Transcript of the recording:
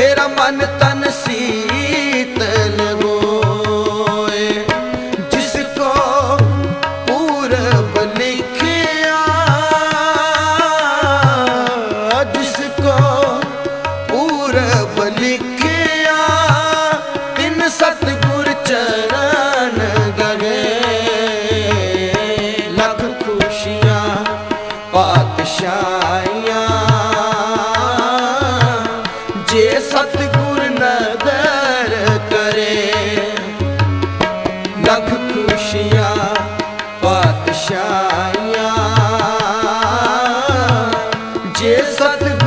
ਮੇਰਾ ਮਨ ਤਨ ਸੀਤਲ ਹੋਏ ਜਿਸ ਕੋ ਪੂਰਬ ਲਿਖਿਆ, ਜਿਸ ਕੋ ਪੂਰਬ ਲਿਖਿਆ, ਤਿੰਨ ਸਤਿਗੁਰ ਚਰਨ ਗਏ ਲੱਖ ਖੁਸ਼ੀਆਂ ਪਾਤਸ਼ਾਹੀਆਂ ਜੇ ਸਤਿਗੁਰ